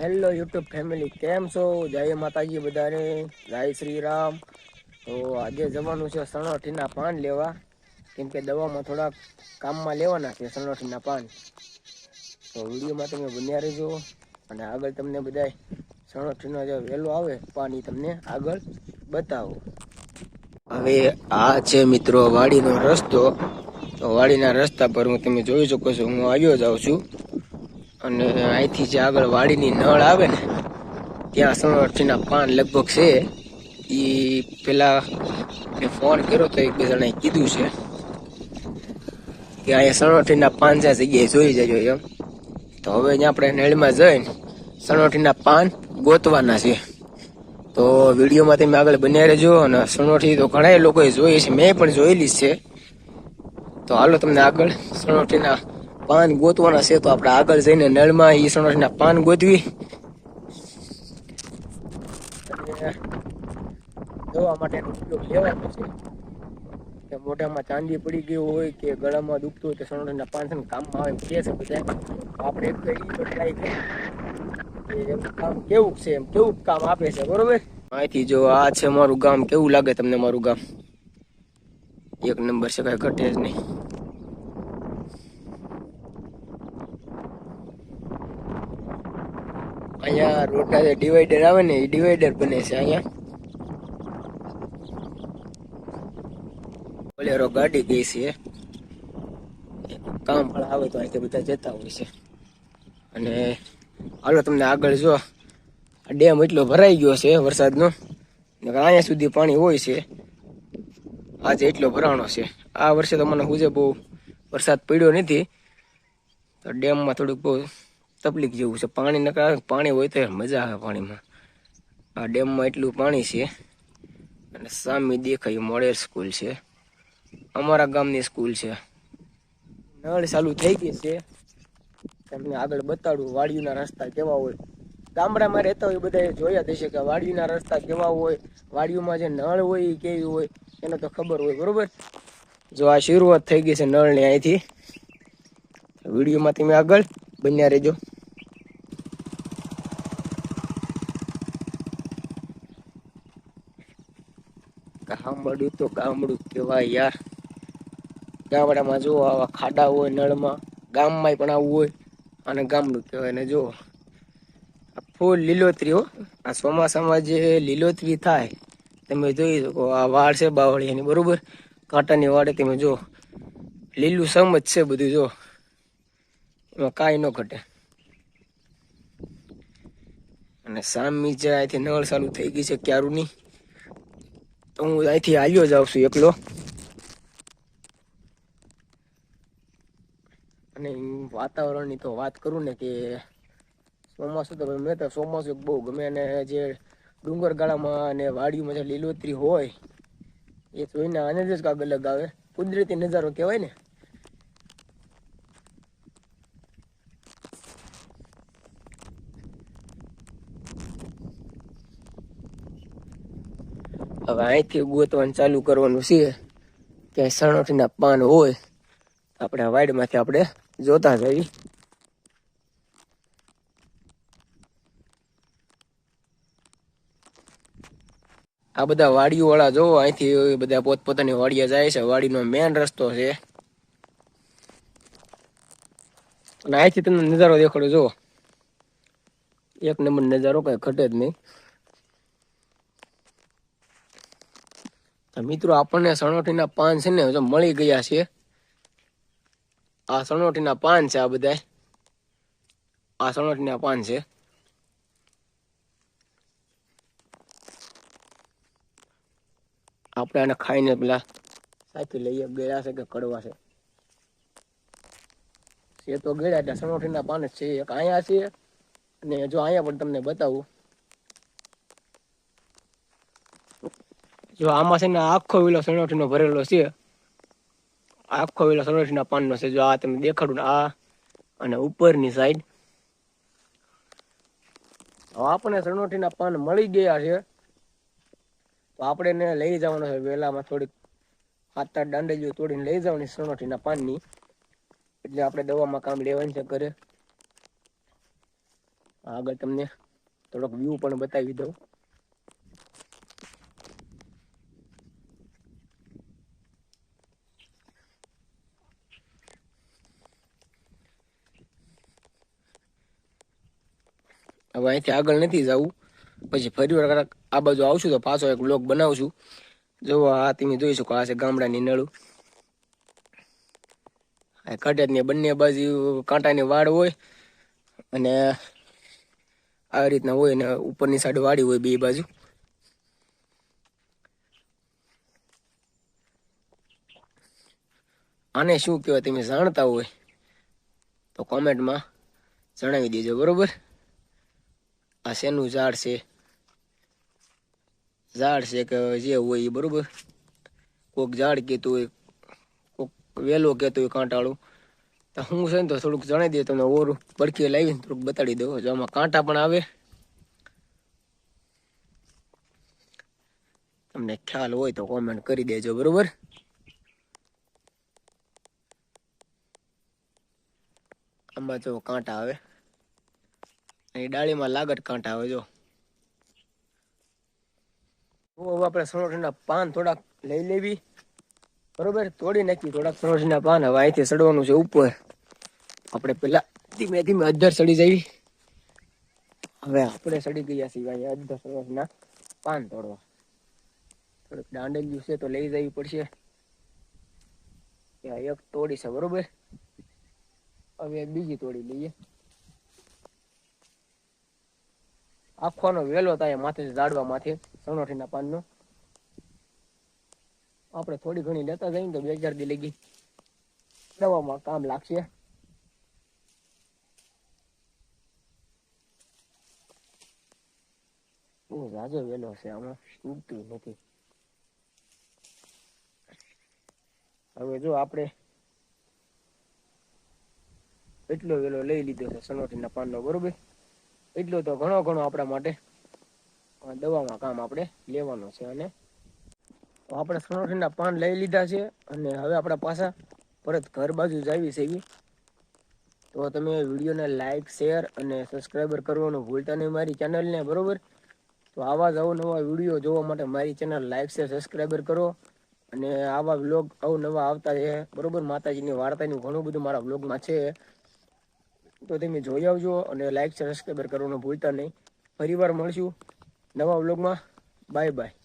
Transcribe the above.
Hello YouTube family કેમ છો? જય માતાજી બધાને. જય શ્રી રામ. તો આજે જવાનું છે સણોઠીના પાન લેવા. કેમ કે દવામાં થોડાક કામમાં લેવાના છે સણોઠીના પાન. તો વિડીયોમાં તમે બન્યા રહેજો. અને આગળ તમને બધા સણોઠીનો જે વહેલો આવે પાણી તમને આગળ બતાવો. હવે આ છે મિત્રો વાડીનો રસ્તો. તો વાડીના રસ્તા પર હું તમે જોઈ શકો છો, હું આવ્યો જાઉં છું. અને અહીંથી જે આગળ વાડીની નળ આવે ને, ત્યાં સણોઠીના પાન લગભગ છે. એ પેલા મેં ફોન કર્યો તો એક બે જણાએ કીધું છે કે અહીંયા સણોઠીના પાન જ્યાં જગ્યાએ જોઈ જજો એમ. તો હવે અહીંયા આપણે નળમાં જઈને સણવટીના પાન ગોતવાના છે. તો વિડીયોમાં તમે આગળ બન્યા રહેજો અને સણોઠી તો ઘણા લોકોએ જોઈ છે, મેં પણ જોયેલી છે. તો હાલો તમને આગળ સણોઠીના પાન ગોતવાના છે તો આપણે આગળ જઈને નળમાં એ ના પાન ગોતવી. દવા માટેનો ઉપયોગ લેવાનો છે. કે મોઢામાં ચાંદી પડી ગયો હોય કે ગળામાં દુખતું હોય તો સણોઠીના પાન કામમાં આવે કહે છે બધા. આપણે એક તો તો ટ્રાય કરીએ કે કામ કેવું છે એમ કેવું કામ આપે છે, બરોબર? અહીંથી જો આ છે મારું ગામ, કેવું લાગે તમને મારું ગામ? એક નંબર છે કઈ ઘટે જ નહીં. અહીંયા રોટા જે ડિવાઈડર આવે ને, એ ડિવાઈડર બને છે અહીંયા. બોલેરો ગાડી ગઈ છે. કામ પણ આવે તો અહીંથી બધા જતા હોય છે. અને હાલો તમને આગળ જો, આ ડેમ એટલો ભરાઈ ગયો છે વરસાદનો અહીંયા સુધી પાણી હોય છે. આજે એટલો ભરાણો છે. આ વર્ષે તો મને હુજે બહુ વરસાદ પડ્યો નથી. તો ડેમમાં થોડુંક બહુ તકલીફ જેવું છે. પાણી નકર, પાણી હોય તો મજા આવે પાણીમાં. આ ડેમમાં એટલું પાણી છે. અને સામે દેખાય મોડેલ સ્કૂલ છે. અમારા ગામની સ્કૂલ છે. નળ ચાલુ થઈ ગઈ છે. તમને આગળ બતાડું, વાડીના રસ્તા કેવા હોય. ગામડામાં રહેતા હોય બધા જોયા દેશે કે વાડીના રસ્તા કેવા હોય, વાડીઓમાં જે નળ હોય એ કેવી હોય, એને તો ખબર હોય, બરોબર? જો આ શરૂઆત થઈ ગઈ છે નળની અહીંથી. વિડીયોમાં તમે આગળ બન્યા રહેજો. ગામડું તો ગામડું કહેવાય યાર. ગામડામાં જો આવા ખાડા હોય નળમાં, ગામમાં પણ આવું હોય, અને ગામડું કહેવાય. ને જો, આ ફૂલ લીલોતરી હો. આ ચોમાસામાં જે લીલોતરી થાય, તમે જોઈ શકો, આ વાડ છે બાવળી એની બરોબર? કાંટાની વાડે તમે જો, લીલું સમ જ છે બધું, જો. એમાં કાંઈ ન ઘટે. અને સામી જે અહીંથી નળ ચાલુ થઈ ગઈ છે ક્યારુની તો હું અહીંથી આવ્યો જાઉં છું એકલો. અને વાતાવરણની તો વાત કરું ને કે ચોમાસું તો મેં તો ચોમાસું બહુ ગમે અને જે ડુંગર ગાળામાં અને વાડીમાં જે લીલોતરી હોય, એ જોઈને આનંદ જ કાંક અલગ આવે. કુદરતી નજારો કહેવાય ને. હવે અહીંથી ગોતવાનું ચાલુ કરવાનું છે. કે સણોઠીના પાન હોય, આપણે વાડમાંથી આપણે જોતા જઈએ. આ બધા વાડીઓ વાળા જો અહીંથી બધા પોતપોતાની વાડીએ જાય છે. વાડીનો મેન રસ્તો છે. અને અહીંથી તમને નજારો દેખાડો જો એક નંબર નજારો કઈ ઘટે જ નહીં. મિત્રો, આપણને સણોઠીના પાન છે ને મળી ગયા છે. આ સણોઠીના પાન છે આ બધા આ સણોઠીના પાન છે. આપણે આને ખાઈને પેલા સાચી લઈએ, ગળ્યા છે કે કડવા છે. એ તો ગળ્યા એટલે સણોઠીના પાન છે. એક અહીંયા છે અને જો અહીંયા પણ તમને બતાવું. જો આમાં છે ને આખો વિલો સણોઠીનો ભરેલો છે. આખો વિલો સરોઠીના પાનનો છે. જો આ તમે દેખાડું ને આ અને ઉપરની સાઈડ હવે આપણને સણોઠીના પાન મળી ગયા છે. તો આપણે એને લઈ જવાનો છે વેલામાં થોડીક સાત આઠ દાંડેલીઓ તોડીને લઈ જવાની સણોઠીના પાનની. એટલે આપણે દવામાં કામ લેવાની છે ઘરે. આગળ તમને થોડોક વ્યૂ પણ બતાવી દઉં. હવે અહીંથી આગળ નથી જવું. પછી ફરી વાર આ બાજુ આવશું તો પાછો એક બ્લોક બનાવશું. જો આ તમે જોઈ શકો, આ છે ગામડાની નળું. આ કાંઠાની બંને બાજુ કાંટાની વાડ હોય અને આ રીતના હોય ને ઉપરની સાઈડ વાડી હોય બે બાજુ. આને શું કહેવાય તમે જાણતા હોય તો કોમેન્ટમાં જણાવી દેજો, બરોબર? આ શેનું ઝાડ છે. ઝાડ છે કે જે હોય એ બરોબર. કોઈક ઝાડ કહેતું હોય, કોક વેલો કહેતું હોય કાંટાળું. તો હું છે ને તો થોડુંક જણાવી દે તમને ઓરું પડખી લાવીને થોડુંક બતાડી દઉં. જો આમાં કાંટા પણ આવે. તમને ખ્યાલ હોય તો કોમેન્ટ કરી દેજો, બરોબર? આમાં જો કાંટા આવે. ડાળીમાં લાગટ કાંટા આવે જો. હવે આપણે સરોઠીના પાન થોડાક લઈ લેવી. બરોબર? તોડી નાખી થોડાક સરોઠીના પાન. હવે અહીંથી સડવાનું છે ઉપર. આપણે પેલા ધીમે ધીમે અધર સડી જવી. હવે આપણે સડી ગયા સિવાય અધર સરોઠના પાન તોડવા. થોડુંક દાંડેલિયું છે તો લઈ જવી પડશે. એક તોડી છે, બરોબર? હવે બીજી તોડી લઈએ. આખોનો વેલો થાય માથે ઝાડવામાંથી માથે સણોઠીના પાનનો. આપણે થોડી ઘણી લેતા જઈએ તો બે ચાર દી લગી દવામાં કામ લાગશે. રાજો વેલો છે, આમાં ઉગતું નથી. હવે જો આપણે એટલો વેલો લઈ લીધો છે સણોઠીના પાનનો, બરોબર? એટલો તો ઘણો ઘણો આપણા માટે દવામાં કામ આપણે લેવાનું છે અને આપણે સનોટીના પાન લઈ લીધા છે અને હવે આપણા પાછા પરત ઘર બાજુ જાવી છે તો તમે વિડીયોને લાઈક શેર અને સબસ્ક્રાઈબર કરવાનું ભૂલતા નહીં મારી ચેનલને બરોબર? તો આવા જ અવનવા વીડિયો જોવા માટે મારી ચેનલ લાઈક શેર સબસ્ક્રાઈબર કરો અને આવા વ્લોગ અવનવા આવતા છે બરોબર? માતાજીની વાર્તાનું ઘણું બધું મારા વ્લોગમાં છે. તો તમે જોઈ આવજો અને લાઇક સબસ્ક્રાઈબર કરવાનું ભૂલતા નહીં. ફરીવાર મળશું નવા વ્લોગમાં બાય બાય